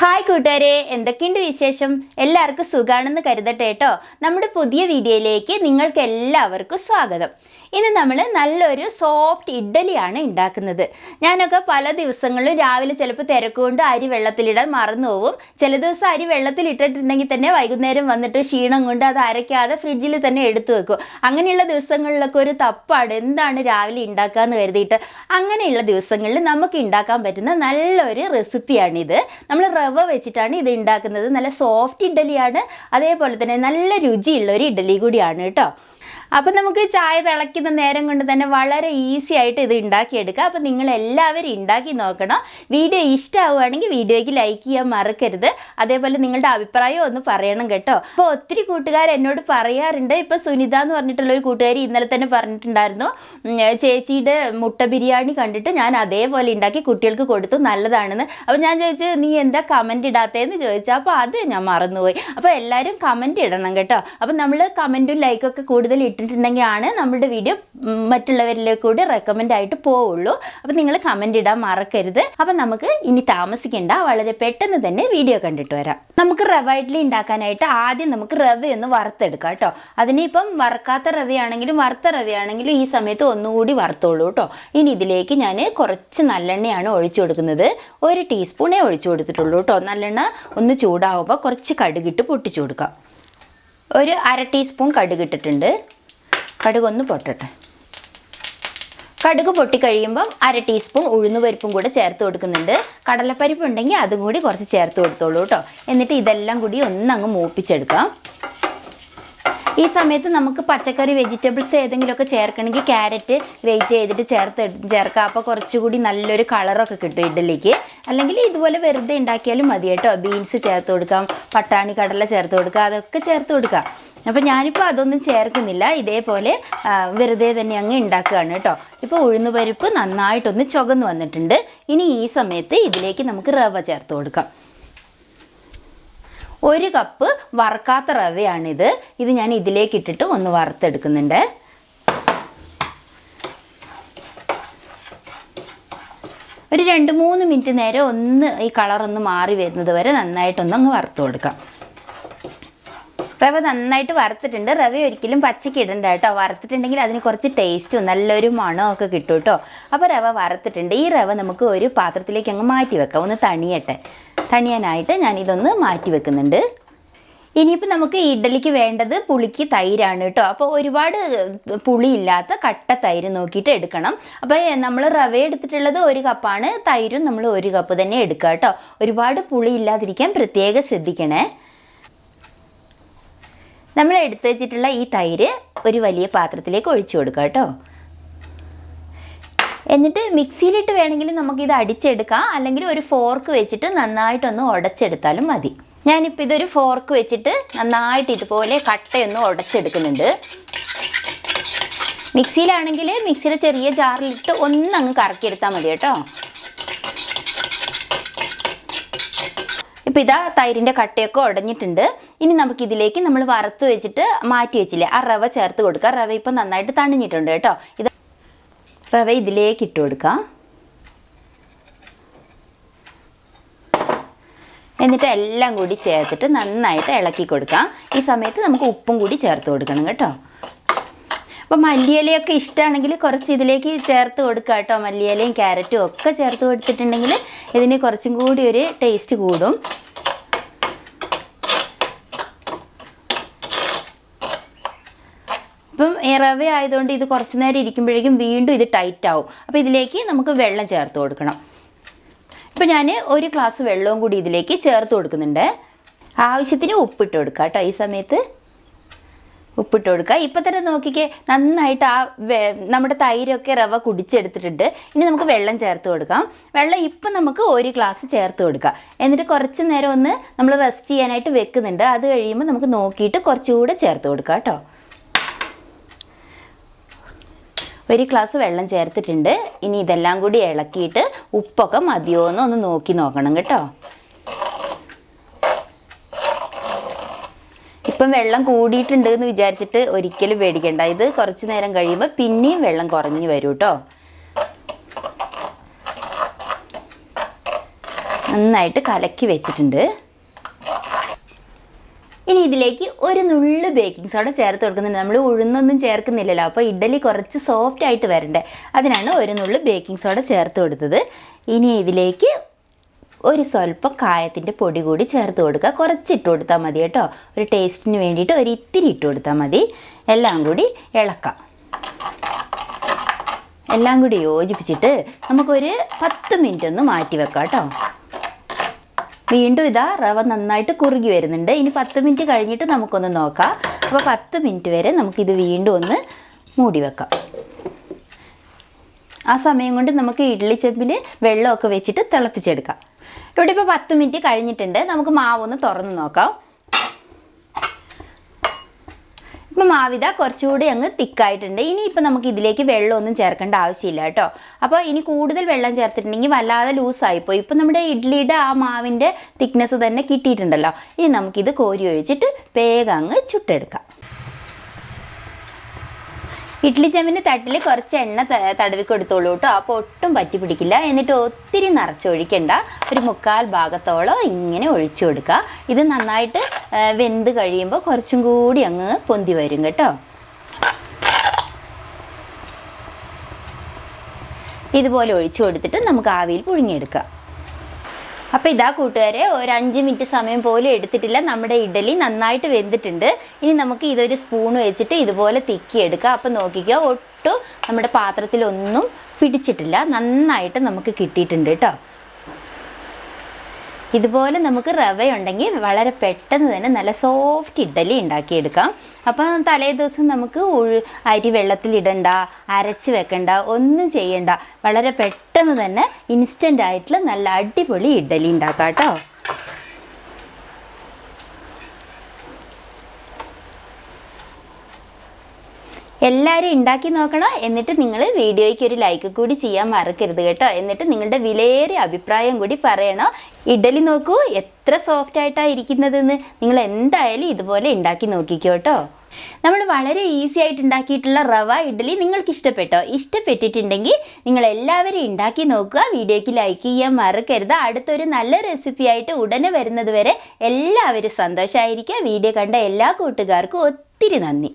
Hi കൂട്ടുകാരെ എന്തൊക്കെയുണ്ട് വിശേഷം? എല്ലാവർക്കും സുഖാണെന്ന് കരുതട്ടെ കേട്ടോ. നമ്മുടെ പുതിയ വീഡിയോയിലേക്ക് നിങ്ങൾക്ക് എല്ലാവർക്കും സ്വാഗതം. ഇന്ന് നമ്മൾ നല്ലൊരു സോഫ്റ്റ് ഇഡ്ഡലിയാണ് ഉണ്ടാക്കുന്നത്. ഞാനൊക്കെ പല ദിവസങ്ങളിലും രാവിലെ ചിലപ്പോൾ തിരക്കുകൊണ്ട് അരി വെള്ളത്തിലിടാൻ മറന്നു പോകും ചില ദിവസം അരി വെള്ളത്തിലിട്ടിട്ടുണ്ടെങ്കിൽ തന്നെ വൈകുന്നേരം വന്നിട്ട് ക്ഷീണം കൊണ്ട് അത് അരയ്ക്കാതെ ഫ്രിഡ്ജിൽ തന്നെ എടുത്തു വെക്കും. അങ്ങനെയുള്ള ദിവസങ്ങളിലൊക്കെ ഒരു തപ്പാണ്. എന്താണ് രാവിലെ ഉണ്ടാക്കാന്ന് കരുതിയിട്ട് അങ്ങനെയുള്ള ദിവസങ്ങളിൽ നമുക്ക് ഉണ്ടാക്കാൻ പറ്റുന്ന നല്ലൊരു റെസിപ്പിയാണിത് നമ്മൾ റവ വെച്ചിട്ടാണ് ഇത് ഉണ്ടാക്കുന്നത് നല്ല സോഫ്റ്റ് ഇഡ്ഡലിയാണ്. അതേപോലെ തന്നെ നല്ല രുചിയുള്ള ഒരു ഇഡ്ഡലി കൂടിയാണ് കേട്ടോ. അപ്പം നമുക്ക് ചായ തിളയ്ക്കുന്ന നേരം കൊണ്ട് തന്നെ വളരെ ഈസി ആയിട്ട് ഇത് ഉണ്ടാക്കിയെടുക്കുക അപ്പം നിങ്ങൾ എല്ലാവരും ഉണ്ടാക്കി നോക്കണം. വീഡിയോ ഇഷ്ടമാവുകയാണെങ്കിൽ വീഡിയോയ്ക്ക് ലൈക്ക് ചെയ്യാൻ മറക്കരുത്. അതേപോലെ നിങ്ങളുടെ അഭിപ്രായം ഒന്ന് പറയണം കേട്ടോ. അപ്പോൾ ഒത്തിരി കൂട്ടുകാർ എന്നോട് പറയാറുണ്ട്. ഇപ്പോൾ സുനിത എന്ന് പറഞ്ഞിട്ടുള്ള ഒരു കൂട്ടുകാരി ഇന്നലെ തന്നെ പറഞ്ഞിട്ടുണ്ടായിരുന്നു. ചേച്ചിയുടെ മുട്ട ബിരിയാണി കണ്ടിട്ട് ഞാൻ അതേപോലെ ഉണ്ടാക്കി കുട്ടികൾക്ക് കൊടുത്തു. നല്ലതാണെന്ന്. അപ്പോൾ ഞാൻ ചോദിച്ചു നീ എന്താ കമന്റ് ഇടാത്തതെന്ന് ചോദിച്ചു. അപ്പോൾ അത് ഞാൻ മറന്നുപോയി. അപ്പോൾ എല്ലാവരും കമന്റ് ഇടണം കേട്ടോ. അപ്പോൾ നമ്മൾ കമന്റും ലൈക്കൊക്കെ കൂടുതൽ ഇട്ടിട്ടുണ്ടെങ്കിൽ ആണ് നമ്മുടെ വീഡിയോ മറ്റുള്ളവരിലേക്ക് കൂടി റെക്കമെൻഡ് ആയിട്ട് പോവുള്ളൂ. അപ്പോൾ നിങ്ങൾ കമന്റ് ഇടാൻ മറക്കരുത്. അപ്പോൾ നമുക്ക് ഇനി താമസിക്കേണ്ട വളരെ പെട്ടെന്ന് തന്നെ വീഡിയോ കണ്ടിട്ട് വരാം. നമുക്ക് റവ ഉണ്ടാക്കാനായിട്ട് ആദ്യം നമുക്ക് റവ ഒന്ന് വറുത്തെടുക്കാം കേട്ടോ. അതിനിപ്പം വറുക്കാത്ത റവയാണെങ്കിലും വറുത്ത റവയാണെങ്കിലും ഈ സമയത്ത് ഒന്നുകൂടി വറുത്തോളൂ കേട്ടോ. ഇനി ഇതിലേക്ക് ഞാൻ കുറച്ച് നല്ലെണ്ണയാണ് ഒഴിച്ചു കൊടുക്കുന്നത്. ഒരു ടീസ്പൂണേ ഒഴിച്ചു കൊടുത്തിട്ടുള്ളൂ കേട്ടോ. നല്ലെണ്ണ ഒന്ന് ചൂടാവുമ്പോൾ കുറച്ച് കടുകിട്ട് പൊട്ടിച്ചു കൊടുക്കാം. ഒരു അര ടീസ്പൂൺ കടുക് ഇട്ടിട്ടുണ്ട് കടുക് ഒന്ന് പൊട്ടട്ടെ. കടുക് പൊട്ടിക്കഴിയുമ്പം അര ടീസ്പൂൺ ഉഴുന്നുപരിപ്പും കൂടെ ചേർത്ത് കൊടുക്കുന്നുണ്ട്. കടലപ്പരിപ്പ് ഉണ്ടെങ്കിൽ അതും കൂടി കുറച്ച് ചേർത്ത് കൊടുത്തോളൂ കേട്ടോ എന്നിട്ട് ഇതെല്ലാം കൂടി ഒന്നങ്ങ് മൂപ്പിച്ചെടുക്കാം. ഈ സമയത്ത് നമുക്ക് പച്ചക്കറി വെജിറ്റബിൾസ് ഏതെങ്കിലുമൊക്കെ ചേർക്കണമെങ്കിൽ ക്യാരറ്റ് ഗ്രേറ്റ് ചെയ്തിട്ട് ചേർത്ത് ചേർക്കാം. അപ്പോൾ കുറച്ചുകൂടി നല്ലൊരു കളറൊക്കെ കിട്ടും ഇഡ്ഡലിക്ക്. അല്ലെങ്കിൽ ഇതുപോലെ വെറുതെ ഉണ്ടാക്കിയാലും മതി കേട്ടോ. ബീൻസ് ചേർത്ത് കൊടുക്കാം പട്ടാണി കടല ചേർത്ത് കൊടുക്കാം അതൊക്കെ ചേർത്ത് കൊടുക്കാം. അപ്പോൾ ഞാനിപ്പോൾ അതൊന്നും ചേർക്കുന്നില്ല. ഇതേപോലെ വെറുതെ തന്നെ അങ്ങ് ഉണ്ടാക്കുകയാണ് കേട്ടോ ഇപ്പോൾ ഉഴുന്നുപരിപ്പ് നന്നായിട്ടൊന്ന് ചുകന്ന് വന്നിട്ടുണ്ട്. ഇനി ഈ സമയത്ത് ഇതിലേക്ക് നമുക്ക് റവ ചേർത്ത് കൊടുക്കാം. ഒരു കപ്പ് വറക്കാത്ത റവയാണിത്. ഇത് ഞാൻ ഇതിലേക്ക് ഇട്ടിട്ട് ഒന്ന് വറുത്തെടുക്കുന്നുണ്ട്. ഒരു രണ്ട് മൂന്ന് മിനിറ്റ് നേരം ഒന്ന് ഈ കളറൊന്ന് മാറി വരുന്നത് വരെ നന്നായിട്ടൊന്ന് അങ്ങ് വറുത്ത് കൊടുക്കാം. റവ നന്നായിട്ട് വറുത്തിട്ടുണ്ട്. റവ ഒരിക്കലും പച്ചയ്ക്ക് ഇടണ്ട കേട്ടോ. വറുത്തിട്ടുണ്ടെങ്കിൽ അതിന് കുറച്ച് ടേസ്റ്റും നല്ലൊരു മണവും ഒക്കെ കിട്ടും കേട്ടോ. അപ്പോൾ റവ വറുത്തിട്ടുണ്ട്. ഈ റവ നമുക്ക് ഒരു പാത്രത്തിലേക്ക് അങ്ങ് മാറ്റി വെക്കാം. ഒന്ന് തണിയട്ടെ. തണിയാനായിട്ട് ഞാൻ ഇതൊന്ന് മാറ്റി വെക്കുന്നുണ്ട്. ഇനിയിപ്പോൾ നമുക്ക് ഇഡലിക്ക് വേണ്ടത് പുളിക്ക് തൈരാണ് കേട്ടോ. അപ്പോൾ ഒരുപാട് പുളിയില്ലാത്ത കട്ട തൈര് നോക്കിയിട്ട് എടുക്കണം. അപ്പോൾ നമ്മൾ റവ എടുത്തിട്ടുള്ളത് ഒരു കപ്പാണ്. തൈരും നമ്മൾ ഒരു കപ്പ് തന്നെ എടുക്കുക കേട്ടോ. ഒരുപാട് പുളിയില്ലാതിരിക്കാൻ പ്രത്യേകം ശ്രദ്ധിക്കണേ. നമ്മൾ എടുത്തു വെച്ചിട്ടുള്ള ഈ തൈര് ഒരു വലിയ പാത്രത്തിലേക്ക് ഒഴിച്ചു കൊടുക്കുക കേട്ടോ. എന്നിട്ട് മിക്സിയിലിട്ട് വേണമെങ്കിൽ നമുക്കിത് അടിച്ചെടുക്കാം. അല്ലെങ്കിൽ ഒരു ഫോർക്ക് വെച്ചിട്ട് നന്നായിട്ടൊന്ന് ഉടച്ചെടുത്താലും മതി. ഞാനിപ്പോൾ ഇതൊരു ഫോർക്ക് വെച്ചിട്ട് നന്നായിട്ട് ഇതുപോലെ കട്ടയൊന്ന് ഉടച്ചെടുക്കുന്നുണ്ട്. മിക്സിയിലാണെങ്കിൽ മിക്സിയുടെ ചെറിയ ജാറിലിട്ട് ഒന്നങ്ങ് കറക്കിയെടുത്താൽ മതി കേട്ടോ. ഇപ്പം ഇതാ തൈരിന്റെ കട്ടയൊക്കെ ഉടഞ്ഞിട്ടുണ്ട്. ഇനി നമുക്ക് ഇതിലേക്ക് നമ്മൾ വറുത്ത് വെച്ചിട്ട് മാറ്റി വെച്ചില്ലേ? ആ റവ ചേർത്ത് കൊടുക്കുക റവ ഇപ്പം നന്നായിട്ട് തണിഞ്ഞിട്ടുണ്ട് കേട്ടോ. ഇത് റവ ഇതിലേക്ക് ഇട്ട് കൊടുക്കുക എന്നിട്ട് എല്ലാം കൂടി ചേർത്തിട്ട് നന്നായിട്ട് ഇളക്കി കൊടുക്കാം. ഈ സമയത്ത് നമുക്ക് ഉപ്പും കൂടി ചേർത്ത് കൊടുക്കണം കേട്ടോ. അപ്പോൾ മല്ലിയിലയൊക്കെ ഇഷ്ടമാണെങ്കിൽ കുറച്ച് ഇതിലേക്ക് ചേർത്ത് കൊടുക്കുക കേട്ടോ. മല്ലിയിലയും ക്യാരറ്റും ഒക്കെ ചേർത്ത് കൊടുത്തിട്ടുണ്ടെങ്കിൽ ഇതിന് കുറച്ചും കൂടി ഒരു ടേസ്റ്റ് കൂടും ഇപ്പം ഈ റവ ആയതുകൊണ്ട് ഇത് കുറച്ച് നേരം ഇരിക്കുമ്പോഴേക്കും വീണ്ടും ഇത് ടൈറ്റ് ആവും. അപ്പോൾ ഇതിലേക്ക് നമുക്ക് വെള്ളം ചേർത്ത് കൊടുക്കണം. ഇപ്പം ഞാൻ ഒരു ഗ്ലാസ് വെള്ളവും കൂടി ഇതിലേക്ക് ചേർത്ത് കൊടുക്കുന്നുണ്ട്. ആവശ്യത്തിന് ഉപ്പിട്ട് കൊടുക്കുക കേട്ടോ ഈ സമയത്ത്. ഉപ്പിട്ട് കൊടുക്കുക ഇപ്പം തന്നെ നോക്കിക്കേ നന്നായിട്ട് ആ നമ്മുടെ തൈരൊക്കെ റവ കുടിച്ചെടുത്തിട്ടുണ്ട്. ഇനി നമുക്ക് വെള്ളം ചേർത്ത് കൊടുക്കാം. വെള്ളം ഇപ്പം നമുക്ക് ഒരു ഗ്ലാസ് ചേർത്ത് കൊടുക്കാം. എന്നിട്ട് കുറച്ച് നേരം ഒന്ന് നമ്മൾ റെസ്റ്റ് ചെയ്യാനായിട്ട് വെക്കുന്നുണ്ട്. അത് കഴിയുമ്പോൾ നമുക്ക് നോക്കിയിട്ട് കുറച്ചുകൂടെ ചേർത്ത് കൊടുക്കാം കേട്ടോ. ഒരു ഗ്ലാസ് വെള്ളം ചേർത്തിട്ടുണ്ട്. ഇനി ഇതെല്ലാം കൂടി ഇളക്കിയിട്ട് ഉപ്പൊക്കെ മതിയോ എന്ന് ഒന്ന് നോക്കി നോക്കണം കേട്ടോ. ഇപ്പം വെള്ളം കൂടിയിട്ടുണ്ട് എന്ന് വിചാരിച്ചിട്ട് ഒരിക്കലും പേടിക്കണ്ട. ഇത് കുറച്ച് നേരം കഴിയുമ്പോൾ പിന്നെയും വെള്ളം കുറഞ്ഞു വരും കേട്ടോ. നന്നായിട്ട് കലക്കി വെച്ചിട്ടുണ്ട്. ഇനി ഇതിലേക്ക് ഒരു നുള്ള് ബേക്കിംഗ് സോഡ ചേർത്ത് കൊടുക്കുന്നുണ്ട്. നമ്മൾ ഉഴുന്നൊന്നും ചേർക്കുന്നില്ലല്ലോ. അപ്പോൾ ഇഡ്ഡലി കുറച്ച് സോഫ്റ്റ് ആയിട്ട് വരണ്ടേ. അതിനാണ് ഒരു നുള്ളു ബേക്കിംഗ് സോഡ ചേർത്ത് കൊടുത്തത്. ഇനി ഇതിലേക്ക് ഒരു സ്വല്പം കായത്തിന്റെ പൊടി കൂടി ചേർത്ത് കൊടുക്കുക. കുറച്ച് ഇട്ട് കൊടുത്താൽ മതി കേട്ടോ. ഒരു ടേസ്റ്റിന് വേണ്ടിയിട്ട് ഒരു ഇത്തിരി ഇട്ട് കൊടുത്താൽ മതി. എല്ലാം കൂടി ഇളക്കാം. എല്ലാം കൂടി യോജിപ്പിച്ചിട്ട് നമുക്കൊരു പത്ത് മിനിറ്റ് ഒന്ന് മാറ്റി വെക്കാം കേട്ടോ. വീണ്ടും ഇതാ റവ നന്നായിട്ട് കുറുകി വരുന്നുണ്ട്. ഇനി പത്ത് മിനിറ്റ് കഴിഞ്ഞിട്ട് നമുക്കൊന്ന് നോക്കാം. അപ്പോൾ പത്ത് മിനിറ്റ് വരെ നമുക്കിത് വീണ്ടും ഒന്ന് മൂടി വെക്കാം. ആ സമയം കൊണ്ട് നമുക്ക് ഇഡ്ഡലി ചെമ്പിൽ വെള്ളമൊക്കെ വെച്ചിട്ട് തിളപ്പിച്ചെടുക്കാം. ഇവിടെ ഇപ്പോൾ പത്ത് മിനിറ്റ് കഴിഞ്ഞിട്ടുണ്ട്. നമുക്ക് മാവൊന്ന് തുറന്ന് നോക്കാം. ഇപ്പം മാവിത കുറച്ചുകൂടി അങ്ങ് തിക്കായിട്ടുണ്ട്. ഇനി ഇപ്പം നമുക്ക് ഇതിലേക്ക് വെള്ളമൊന്നും ചേർക്കേണ്ട ആവശ്യമില്ല കേട്ടോ. അപ്പോൾ ഇനി കൂടുതൽ വെള്ളം ചേർത്തിട്ടുണ്ടെങ്കിൽ വല്ലാതെ ലൂസായിപ്പോയി. ഇപ്പം നമ്മുടെ ഇഡ്ഡലിയുടെ ആ മാവിന്റെ തിക്നെസ് തന്നെ കിട്ടിയിട്ടുണ്ടല്ലോ. ഇനി നമുക്കിത് കോരി ഒഴിച്ചിട്ട് വേഗം അങ്ങ് ചുട്ടെടുക്കാം. ഇഡ്ഡലി ചെമ്പിന്റെ തട്ടിൽ കുറച്ച് എണ്ണ തടവി കൊടുത്തോളൂ കേട്ടോ അപ്പോൾ ഒട്ടും പറ്റി പിടിക്കില്ല. എന്നിട്ട് ഒത്തിരി നിറച്ചൊഴിക്കണ്ട. ഒരു മുക്കാൽ ഭാഗത്തോളം ഇങ്ങനെ ഒഴിച്ചു കൊടുക്കുക ഇത് നന്നായിട്ട് വെന്ത് കഴിയുമ്പോൾ കുറച്ചും കൂടി അങ്ങ് പൊന്തി വരും കേട്ടോ. ഇതുപോലെ ഒഴിച്ചു കൊടുത്തിട്ട് നമുക്ക് ആവിയിൽ പുഴുങ്ങിയെടുക്കാം. അപ്പോൾ ഇതാ കൂട്ടുകാരെ ഒരു അഞ്ച് മിനിറ്റ് സമയം പോലും എടുത്തിട്ടില്ല. നമ്മുടെ ഇഡലി നന്നായിട്ട് വെന്തിട്ടുണ്ട്. ഇനി നമുക്ക് ഇതൊരു സ്പൂൺ വെച്ചിട്ട് ഇതുപോലെ തിക്കി എടുക്കാം അപ്പോൾ നോക്കിക്കോ ഒട്ടും നമ്മുടെ പാത്രത്തിലൊന്നും പിടിച്ചിട്ടില്ല. നന്നായിട്ട് നമുക്ക് കിട്ടിയിട്ടുണ്ട് കേട്ടോ. ഇതുപോലെ നമുക്ക് റവ ഉണ്ടെങ്കിൽ വളരെ പെട്ടെന്ന് തന്നെ നല്ല സോഫ്റ്റ് ഇഡ്ഡലി ഉണ്ടാക്കിയെടുക്കാം. അപ്പം തലേ ദിവസം നമുക്ക് ഉഴു അരി വെള്ളത്തിലിടണ്ട അരച്ച് വെക്കണ്ട ഒന്നും ചെയ്യണ്ട. വളരെ പെട്ടെന്ന് തന്നെ ഇൻസ്റ്റന്റ് ആയിട്ടുള്ള നല്ല അടിപൊളി ഇഡ്ഡലി ഉണ്ടാക്കാം കേട്ടോ. എല്ലാവരും ഉണ്ടാക്കി നോക്കണം? എന്നിട്ട് നിങ്ങൾ വീഡിയോയ്ക്ക് ഒരു ലൈക്ക് കൂടി ചെയ്യാൻ മറക്കരുത് കേട്ടോ. എന്നിട്ട് നിങ്ങളുടെ വിലയേറിയ അഭിപ്രായം കൂടി പറയണം? ഇഡലി നോക്കൂ എത്ര സോഫ്റ്റ് ആയിട്ടാണ് ഇരിക്കുന്നതെന്ന് നിങ്ങൾ എന്തായാലും ഇതുപോലെ ഉണ്ടാക്കി നോക്കിക്കോട്ടോ നമ്മൾ വളരെ ഈസി ആയിട്ട് ഉണ്ടാക്കിയിട്ടുള്ള റവ ഇഡ്ഡലി നിങ്ങൾക്ക് ഇഷ്ടപ്പെട്ടോ? ഇഷ്ടപ്പെട്ടിട്ടുണ്ടെങ്കിൽ നിങ്ങൾ എല്ലാവരും ഉണ്ടാക്കി നോക്കുക. വീഡിയോയ്ക്ക് ലൈക്ക് ചെയ്യാൻ മറക്കരുത്. അടുത്തൊരു നല്ല റെസിപ്പി ആയിട്ട് ഉടനെ വരുന്നത് വരെ എല്ലാവരും സന്തോഷമായിരിക്കുക വീഡിയോ കണ്ട എല്ലാ കൂട്ടുകാർക്കും ഒത്തിരി നന്ദി.